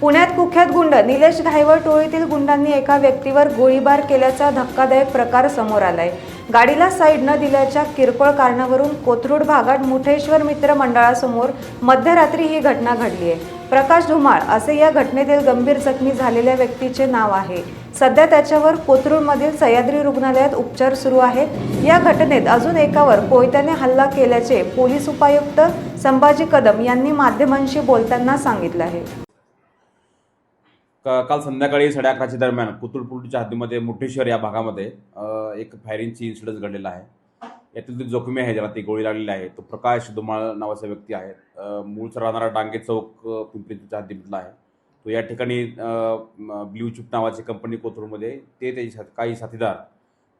पुण्यात कुख्यात गुंड निलेश घायवळ टोळीतील गुंडांनी एका व्यक्तीवर गोळीबार केल्याचा धक्कादायक प्रकार समोर आलाय. गाडीला साईड न दिल्याच्या किरकोळ कारणावरून कोथरूड भागात मुठेश्वर मित्र मंडळासमोर मध्यरात्री ही घटना घडली आहे प्रकाश धुमाळ असे या घटनेतील गंभीर जखमी झालेल्या व्यक्तीचे नाव आहे. सध्या त्याच्यावर कोथरूडमधील सह्याद्री रुग्णालयात उपचार सुरू आहेत. या घटनेत अजून एकावर कोयत्याने हल्ला केल्याचे पोलीस उपायुक्त संभाजी कदम यांनी माध्यमांशी बोलताना सांगितलं आहे. काल संध्याकाळी साडे अकराच्या दरम्यान कुतुळपूरच्या हद्दीमध्ये मुठेश्वर या भागामध्ये एक फायरिंगची इन्सिडन्स घडलेला आहे. यातील जो जोखमी आहे ज्याला ती गोळी लागलेली आहे तो प्रकाश धुमाळ नावाचा व्यक्ती आहे. मूळचा राहणारा डांगे चौक पिंपरीच्या हद्दीमधला आहे. तो या ठिकाणी ब्ल्यू चिप नावाची कंपनी कोथरूडमध्ये ते त्याचे साथ काही साथीदार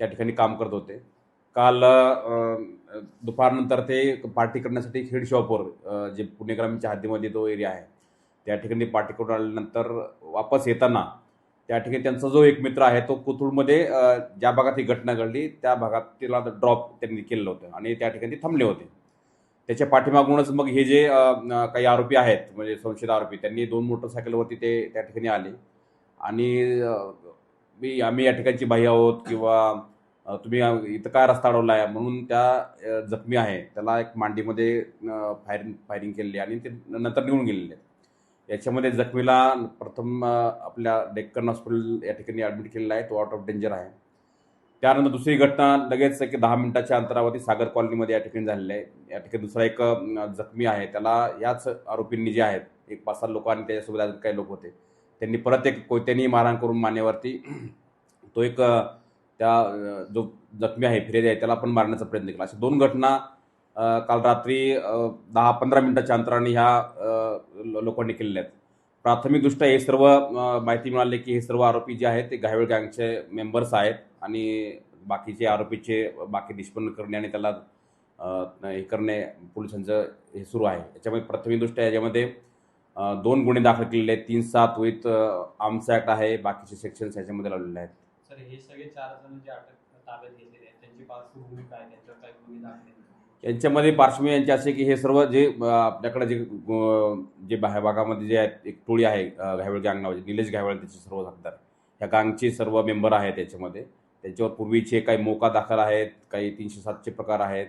त्या ठिकाणी काम करत होते. काल दुपारनंतर ते पार्टी करण्यासाठी खेड शॉपवर जे पुणे ग्रामीणच्या हद्दीमध्ये तो एरिया आहे त्या ठिकाणी पार्टी करून आल्यानंतर वापस येताना त्या ठिकाणी त्यांचा जो एक मित्र आहे तो कोथरूडमध्ये ज्या भागात ही घटना घडली त्या भागात तिला ड्रॉप त्यांनी केलेलं होतं आणि त्या ठिकाणी थांबले होते. त्याच्या पाठीमागूनच मग हे जे काही आरोपी आहेत म्हणजे संशयित आरोपी त्यांनी दोन मोटरसायकलवरती ते त्या ठिकाणी आले. आणि मी आम्ही या ठिकाणची बाई आहोत किंवा तुम्ही इथं काय रस्ता अडवला आहे म्हणून त्या जखमी आहे. त्याला एक मांडीमध्ये फायरिंग फायरिंग केलेली आणि ते नंतर निघून गेलेले आहेत. याच्यामध्ये जखमीला प्रथम आपल्या डेक्कन हॉस्पिटल या ठिकाणी ॲडमिट केलेला आहे. तो आउट ऑफ डेंजर आहे. त्यानंतर दुसरी घटना लगेच एक दहा मिनिटाच्या अंतरावरती सागर कॉलनीमध्ये या ठिकाणी झालेली आहे. या ठिकाणी दुसरा एक जखमी आहे. त्याला याच आरोपींनी जे आहेत एक पाच सात लोक आणि त्याच्यासोबत अजून काही लोक होते. त्यांनी परत एक कोयत्यानी मारहाण करून मानेवरती तो एक त्या जो जखमी आहे फिर्यादी आहे त्याला पण मारण्याचा प्रयत्न केला. अशा दोन घटना काल रात्री दहा पंधरा मिनिटाच्या अंतराने ह्या लोकांनी केलेल्या आहेत. प्राथमिकदृष्ट्या हे सर्व माहिती मिळाली की हे सर्व आरोपी जे आहेत ते घायवळ गँगचे मेंबर्स आहेत आणि बाकीचे आरोपीचे बाकी निष्पन्न करणे आणि त्याला हे करणे पोलिसांचं हे सुरू आहे. याच्यामध्ये प्राथमिकदृष्ट्या याच्यामध्ये दोन गुन्हे दाखल केलेले आहेत. तीन सात विथ आर्म्स ॲक्ट आहे. बाकीचे सेक्शन्स याच्यामध्ये लावलेले आहेत. सर हे सगळे चार जण जे अटक ताब्यात घेतलेले आहेत त्यांची पार्श्वभूमी काय त्यांच्यावर काय गुन्हे दाखल आहेत? यांच्यामध्ये पार्श्वभूमी यांची असे की हे सर्व जे आपल्याकडे जे जे बाहेर भागामध्ये जे आहेत एक टोळी आहे अ, घायवळ गँग नावाची निलेश घायवळ त्याचे सर्व सांगतात ह्या गँगचे सर्व मेंबर आहेत त्याच्यामध्ये. त्यांच्यावर पूर्वीचे काही मोका दाखल आहेत काही तीनशे सातचे प्रकार आहेत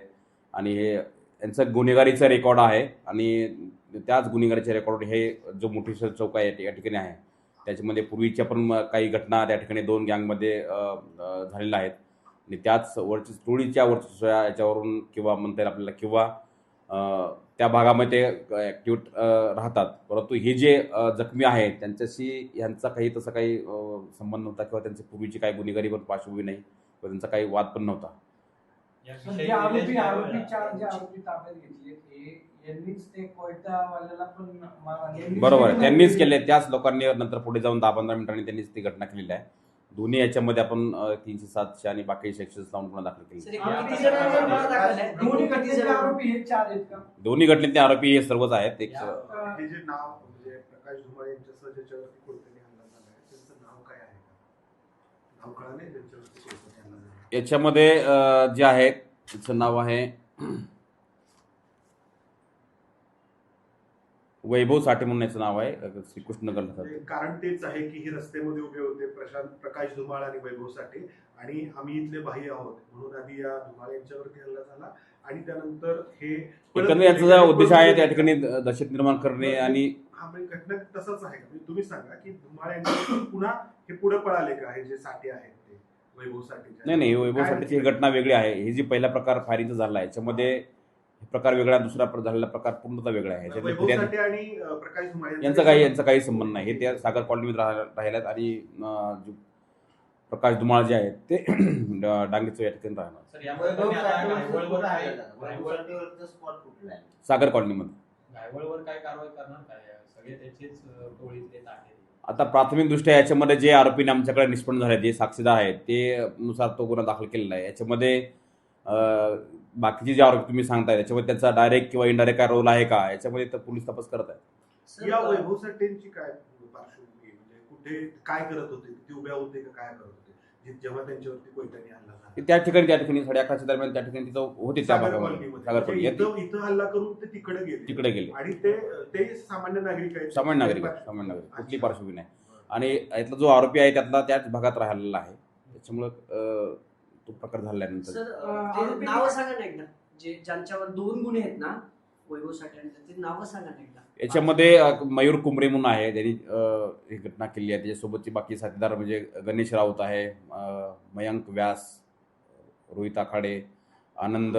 आणि हे यांचं गुन्हेगारीचं रेकॉर्ड आहे आणि त्याच गुन्हेगारीचे रेकॉर्ड हे जो मोठेश्वर चौक आहे या ठिकाणी आहे. त्याच्यामध्ये पूर्वीच्या पण काही घटना त्या ठिकाणी दोन गँगमध्ये झालेल्या आहेत. आणि त्याच वरची टोळीच्या वरची याच्यावरून किंवा म्हणता येईल आपल्याला किंवा अ, त्या भागामध्ये ॲक्टिव्ह राहतात. परंतु हे जे जखमी आहेत त्यांच्याशी यांचा काही तसा काही संबंध नव्हता किंवा त्यांची पूर्वीची काही गुन्हेगारी पण पार्श्वभूमी नाही किंवा त्यांचा काही वाद पण नव्हता. बरोबर आहे. त्यांनीच केले. त्याच लोकांनी नंतर पुढे जाऊन दहा पंधरा मिनिटांनी त्यांनीच ती घटना केलेली आहे. दोन्ही याच्यामध्ये आपण तीनशे सातशे आणि बाकी सेक्शन्स लावून पुन्हा दाखल केली? दोन्ही घटनेचे? आरोपी हे चार आहेत का? दोन्ही घटनेतले आरोपी हे सर्वच आहेत. एक हे जे नाव म्हणजे प्रकाश धुमाळ यांच्यासह ज्याच्यावरती कोणत्याने हल्ला झाला आहे त्यांचं नाव काय आहे? का नाव कळाले ज्यांच्यावरती कोणत्याने हल्ला झाला याच्यामध्ये अ, जे आहे त्याचं नाव आहे वैभव साठे म्हणून याचं नाव आहे श्रीकृष्णनगर कारण तेच आहे की हे रस्त्यामध्ये उभे होते प्रशांत प्रकाश धुमाळ आणि वैभव साठे. आणि आम्ही इथले बाह्य आहोत म्हणून आधी या धुमाळ यांच्यावरती हल्ला झाला. आणि त्यानंतर हे याचा उद्देश आहे त्या ठिकाणी दहशत निर्माण करणे आणि हा म्हणजे घटना तसंच आहे. का म्हणजे तुम्ही सांगा की धुमाळ यांच्यावरती पुन्हा हे पुढे पळाले का? हे जे साठे आहेत ते वैभव साठेच्या नाही नाही वैभवसाठीची ही घटना वेगळी आहे. ही जी पहिला प्रकार फायरिंगचा झाला याच्यामध्ये प्रकार वेगळा दुसरा झालेला प्रकार पूर्णतः वेगळा आहे. यांचा काही यांचा काही संबंध नाही. हे त्या सागर कॉलनीमध्ये राह- राहिल्यात आणि प्रकाश धुमाळ जे आहेत ते डांगेचं या ठिकाणी राहणार. सागर कॉलनीमध्ये. आता प्राथमिक दृष्ट्या याच्यामध्ये जे आरोपीने आमच्याकडे निष्पन्न झाले जे साक्षीदार आहेत ते नुसार तो गुन्हा दाखल केलेला आहे. याच्यामध्ये अं, बाकीचे जे आरोपी तुम्ही सांगताय त्याच्यामध्ये त्यांचा डायरेक्ट किंवा इनडायरेक्ट काय रोल आहे का? याच्यामध्ये तर पोलीस तपास करत आहेत. या वैभव साठेंची काय पार्श्वभूमी? म्हणजे कुठे काय करत होते? ते उभ्या होते का काय करत होते? जेव्हा त्यांच्यावरती कोयत्याने हल्ला त्या ठिकाणी त्या ठिकाणी साडे अकराच्या दरम्यान त्या ठिकाणी तिथं होते त्या भागामध्ये. म्हणजे इथं हल्ला करून ते तिकडे गेले. तिकडे गेले. आणि ते ते सामान्य नागरिक आहेत. सामान्य नागरिक आहेत, सामान्य नागरिक कुठली पार्श्वभूमी नाही. आणि यातला जो आरोपी आहे त्यातला त्याच भागात राहिलेला आहे. त्याच्यामुळं तो प्रकार झाल्यानंतर. सर ते नावं सांगा ना एकदा. जे ज्यांच्यावर दोन गुन्हे आहेत ना वैभव साठ्यांचे ते नावं सांगा ना एकदा. याच्यामध्ये अ, मयूर कुंबरे म्हणून आहे. त्यांनी अ, ही घटना केली आहे. त्याच्यासोबतचे बाकी साथीदार म्हणजे गणेश राऊत आहे अ, मयांक व्यास रोहित आखाडे आनंद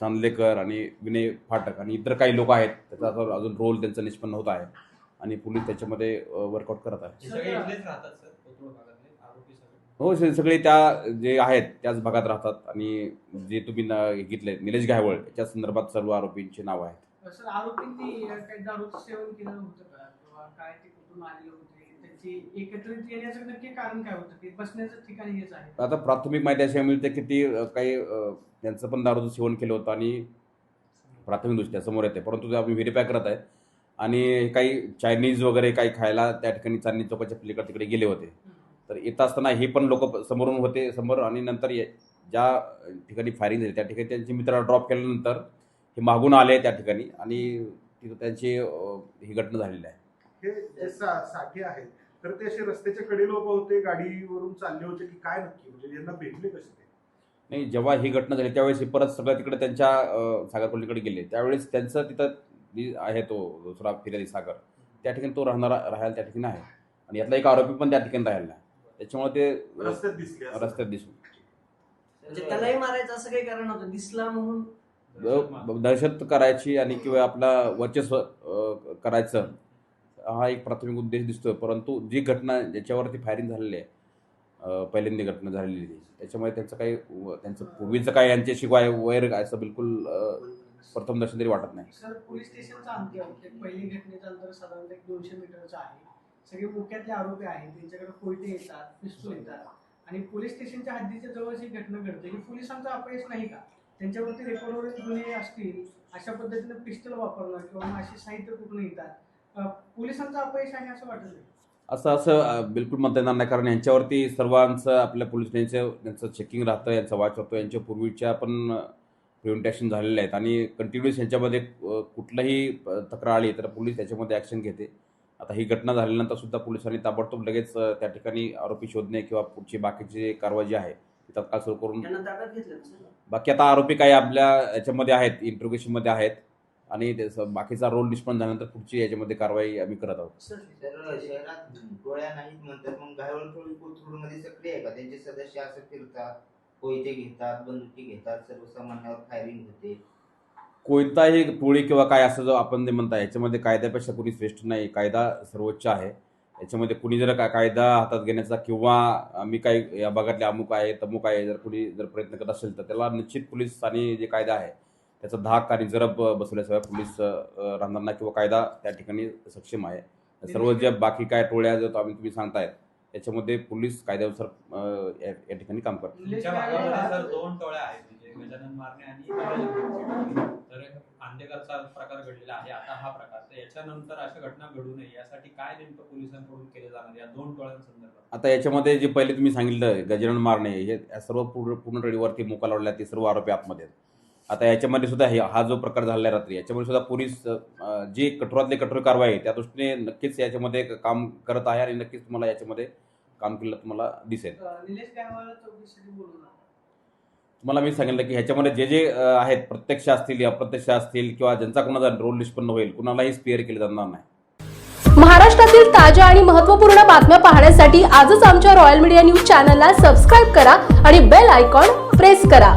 चांदलेकर आणि विनय फाटक आणि इतर काही लोक आहेत. त्याचा आता अजून रोल त्यांचा निष्पन्न होत आहे आणि पोलीस त्याच्यामध्ये वर्कआउट करत आहे. हे सगळे इथलेच राहतात सर कोथरूड भागातले आरोपी सगळे हो सगळे त्या जे आहेत त्याच भागात राहतात. आणि जे तुम्ही न- घेतले निलेश गायवळ याच्या संदर्भात सर्व आरोपींची नाव आहेत. आता प्राथमिक माहिती अशी मिळते की ती काही त्यांचं पण दारूचं सेवन केलं होतं आणि प्राथमिकदृष्ट्या समोर येते. परंतु ते आम्ही व्हेरीफाय करत आहे आणि काही चायनीज वगैरे काही खायला त्या ठिकाणी चांदणी चौकाच्या पलीकडे तिकडे गेले होते. तर येत असताना हे पण लोक समोरून होते समोर आणि नंतर ज्या ठिकाणी फायरिंग झाली त्या ठिकाणी त्यांची मित्राला ड्रॉप केल्यानंतर हे मागून आले त्या ठिकाणी आणि तिथं त्यांची ही घटना झालेली आहे. हे जे साठे आहेत तर ते असे रस्त्याच्या कडेला उभे होते गाडीवरून चालले होते की काय नक्की? म्हणजे यांना भेटले कसे ते? नाही जेव्हा ही घटना झाली त्यावेळेस हे परत सगळं तिकडे त्यांच्या अ, सागर कोल्लीकडे गेले. त्यावेळेस त्यांचं तिथं आहे तो दुसरा फिर्यादी सागर त्या ठिकाणी तो राहणारा राहायला त्या ठिकाणी आहे. आणि यातला एक आरोपी पण त्या ठिकाणी राहिला त्याच्यामुळे ते रस्त्यात दिसले असं. रस्त्यात दिसून म्हणजे त्यालाही मारायचं असं काही कारण होतं दिसला म्हणून. दहशत करायची आणि किंवा आपला वर्चस्व अ, करायचं हा एक प्राथमिक उद्देश दिसतोय. परंतु जी घटना ज्याच्यावरती फायरिंग झालेली आहे अ, पहिल्यांदा घटना झालेली आहे, त्याच्यामुळे त्यांचं काही व- त्यांचं पूर्वीचं काय यांच्याशी काय वैर काय असं बिलकुल प्रथम दर्शन तरी वाटत नाही. सर पोलीस स्टेशनचं अंतर ते पहिली घटनेचं अंतर साधारणतः एक दोनशे मीटरचं आहे. सगळे मुख्यातले आरोपी आहेत त्यांच्याकडे कोयते येतात पिस्तूल येतात. आणि पोलीस स्टेशनच्या हद्दीच्या जवळच ही घटना घडते. की पोलिसांचा अपयश नाही का? त्यांच्यावरती रेकॉर्डवर गुन्हे असतील अशा पद्धतीने पिस्तल वापरणं किंवा मग असे साहित्य कुठून येतात. पोलिसांचा अपयश आहे असं वाटत नाही. असं असं बिलकुल म्हणता येणार नाही. कारण यांच्यावरती सर्वांचं आपल्या पोलीस त्यांचं त्यांचं चेकिंग राहतं यांचा वाच होतो. यांच्या पूर्वीच्या पण प्रिव्हेंटेशन झालेल्या आहेत. आणि कंटिन्युअस यांच्यामध्ये कुठलंही कुठलाही तक्रार आली तर पोलीस त्याच्यामध्ये ॲक्शन घेते. आता ही घटना झाल्यानंतर सुद्धा पोलिसांनी ताबडतोब लगेच त्या ठिकाणी आरोपी शोधणे किंवा पुढची बाकीची कारवाई जी आहे ती तत्काळ सुरू करून त्यांना ताब्यात घेतलं ना सर बाकी आता आरोपी काही आपल्या याच्यामध्ये आहेत इंट्रोगेशनमध्ये आहेत आणि त्याचं बाकीचा रोल निष्पन्न झाल्यानंतर पुढची याच्यामध्ये कारवाई आम्ही करत आहोत. शहरात गोळ्या नाहीत म्हणतात मग घायवळ टोळी कोथरूडमध्ये सक्रिय आहे का? त्यांचे सदस्य असं फिरतात कोयते घेतात बंदुकी घेतात सर्वसामान्यावर फायरिंग होते. कोणताही टोळी किंवा काय असं जो आपण जे म्हणता याच्यामध्ये कायद्यापेक्षा कुणी श्रेष्ठ नाही कायदा सर्वोच्च आहे. याच्यामध्ये कुणी जर का कायदा हातात घेण्याचा किंवा मी काही या भागातले अमुक आहे तमुक आहे जर कुणी जर प्रयत्न करत असेल तर त्याला निश्चित पोलीस आणि जे कायदा आहे त्याचा धाक आणि जरब बसवल्याशिवाय पोलीस राहणार नाही किंवा कायदा त्या ठिकाणी सक्षम आहे. सर्व ज्या बाकी काय टोळ्या जर आम्ही तुम्ही सांगतायत त्याच्यामध्ये पोलीस कायद्यानुसार या या ठिकाणी काम करतात. म्हणजे गजानन मारणे आणि. तर आंदेकरचा प्रकार घडलेला आहे. आता हा प्रकार. तर याच्यानंतर अशा घटना घडू नये यासाठी काय नेमकं पोलिसांकडून केले जाणार या दोन टोळ्यांसंदर्भात आता याच्यामध्ये जे पहिले तुम्ही सांगितलं गजानन मारणे हे या सर्व पूर्ण पूर्ण टळीवरती मुका लावलेला ते सर्व आरोपी आतमध्ये आहेत. आता याच्यामध्ये सुद्धा हे हा जो प्रकार झालेला आहे रात्री याच्यामध्ये सुद्धा पोलीस जी कठोरातली कठोर कारवाई आहे त्या दृष्टीने नक्कीच याच्यामध्ये काम करत आहे आणि नक्कीच तुम्हाला याच्यामध्ये काम केलं तुम्हाला दिसेल अं, निलेश गायकवाडला चौकशीसाठी बोलवलं तुम्हाला मी सांगितलं की ह्याच्यामध्ये जे जे आहेत प्रत्यक्ष असतील अप्रत्यक्ष असतील किंवा ज्यांचा कोणाचा रोल निष्पन्न होईल कुणालाही स्पेअर केलं जाणार नाही. महाराष्ट्रातील ताज्या आणि महत्त्वपूर्ण बातम्या पाहण्यासाठी आजच आमच्या रॉयल मीडिया न्यूज चॅनलला सबस्क्राईब करा आणि बेल आयकॉन प्रेस करा.